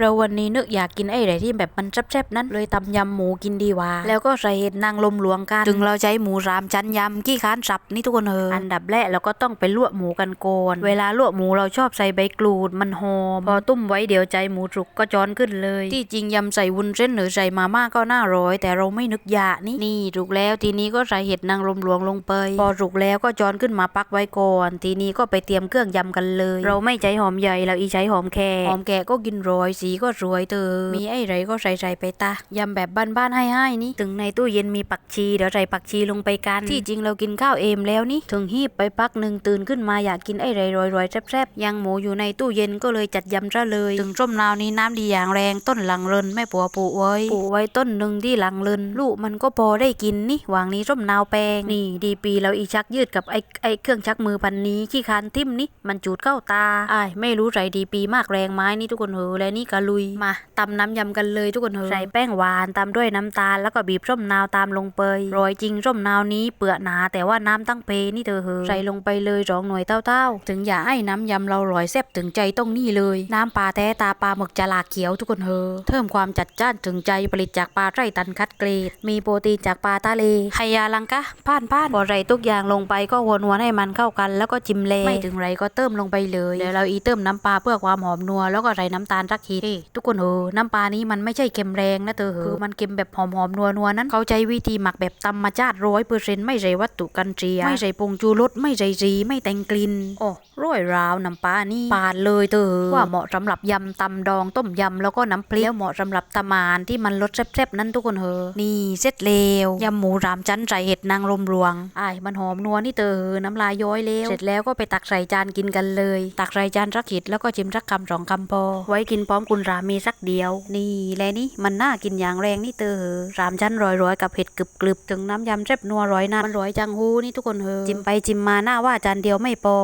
เราวันนี้นึกอยากกินไอ้ไรที่แบบมันแซ่บๆนั้น เลยตำยำหมูกินดีกว่า แล้วก็ใส่เห็ดนางลมหลวงกันถึงเราใช้หมูรามชั้นยำกี้ค้านสับนี่ทุกคนเอออันดับแรกเราก็ต้องไปลวกหมูกันก่อนเวลาลวกหมูเราชอบใส่ใบกรูดมันหอมพอตุ้มไว้เดี๋ยวใจหมูสุกก็จอนขึ้นเลย ที่จริงยำใส่วุ้นเส้นหรือใส่มาม่าก็น่าร้อย แต่เราไม่นึกอยากนี่นี่ถูกแล้วทีนี้ก็ใส่เห็ดนางลมหลวงลงไป พอสุกแล้วก็จอนขึ้นมาปักไว้ก่อน ทีนี้ก็ไปเตรียมเครื่องยำกันเลย เราไม่ใช้หอมใหญ่เราอีใช้หอมแขกหอมแขกก็กินโรยสีก็สวยเตอมีไอ้ไรก็ใส่ใส่ไปตายำแบบบ้านๆให้ๆนี่ถึงในตู้เย็นมีปักชีเดี๋ยวใส่ปักชีลงไปกัน ที่จริงเรากินข้าวเอมแล้วนี่ถึงฮีบไปปักหนึ่งตื่นขึ้นมาอยากกินไอ้ไรรอยๆแซ่บๆยังหมูอยู่ในตู้เย็นก็เลยจัดยำซะเลย ถึงส้มนาวนี้น้ำดีอย่างแรงต้นหลังเรินแม่ปัวปลูกไว้ปลูกไว้ต้นหนึ่งที่หลังเรินลูกมันก็พอได้กินนี่วางนี้ส้มนาวแปลงนี่ดีปีเราอีชักยืดกับไอ้ไอ้เครื่องชักมือพันนี้ขี้คานทิ่มนี่มันจูดเข้าตาอ้ายไม่รู้ใจดีปีมากแรงไม้นี่ทุกคนเหอะและนี่กะลุย มาตำน้ำยำกันเลยทุกคนเหอะใส่แป้งหวานตามด้วยน้ำตาลแล้วก็บีบส้มนาวตามลงไปโรยจริงส้มนาวนี้เปลือกหนา แต่ว่าน้ำตั้งเพนี่เธอเหอะใส่ลงไปเลยสองหน่วยเต้าๆ ถึงอย่าให้น้ำยำเราลอยแซ่บถึงใจต้องนี่เลย น้ำปลาแท้ตาปลาหมึกจลาเขียวทุกคนเหอะเพิ่มความจัดจ้านถึงใจผลิตจากปลาไร่ตันคัดเกรด มีโปรตีนจากปลาทะเลไฮยาลังกะผ่านผ่านพอใส่ทุกอย่างลงไปก็วนๆให้มันเข้ากัน แล้วก็จิ้มเลยไม่ถึงไรก็เติมลงไปเลยเดี๋ยวเราอีเติมน้ำปลาเพื่อความหอมนัวแล้วก็ใส่น้ำตาลสักขีดเอ้ทุกคนเออน้ำปลานี้มันไม่ใช่เค็มแรงนะเธอเหอคือมันเค็มแบบหอมๆนัวๆนั้น เขาใช้วิธีหมักแบบธรรมชาติร้อยเปอร์เซ็นต์ไม่ใส่วัตถุกันเสียไม่ใส่ผงชูรสไม่ใส่สีไม่แต่งกลิ่นโอ้ร้อยราวน้ำปลานี่ปาดเลยเธอว่าเหมาะสำหรับยำตำดองต้มยำแล้วก็น้ำพริกแล้วเหมาะสำหรับตำมานที่มันรสแซ่บๆนั้นทุกคนเฮอนี่เสร็จแล้วยำหมูรามจันใส่เห็ดนางรมรวงอ้ามันหอมนัวนี่เธอน้ำลายย้อยแล้วเสร็จแล้วก็ไปตักใส่จานกินกันเลย ตักใส่จานสักขีดแล้วก็ชิมสักคำสองคำพอไว้กินพร้อมคุณรามีสักเดียว นี่และนี่มันน่ากินอย่างแรงนี่เธอรามจันรอยๆกับเห็ดกรึบๆถึงน้ำยำแซ่บนัวร้อยนะมันร้อยจังหูนี่ทุกคนเฮอจิ้มไปจิ้มมาหน้าว่าจานเดียวไม่พอ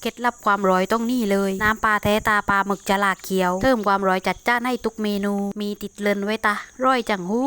เคล็ดลับความร้อยต้องนี่เลย น้ำปลาแท้ตาปลาหมึกจลาเขียวเพิ่มความร้อยจัดจ้านให้ทุกเมนู มีติดเลนไว้ตาร้อยจังหู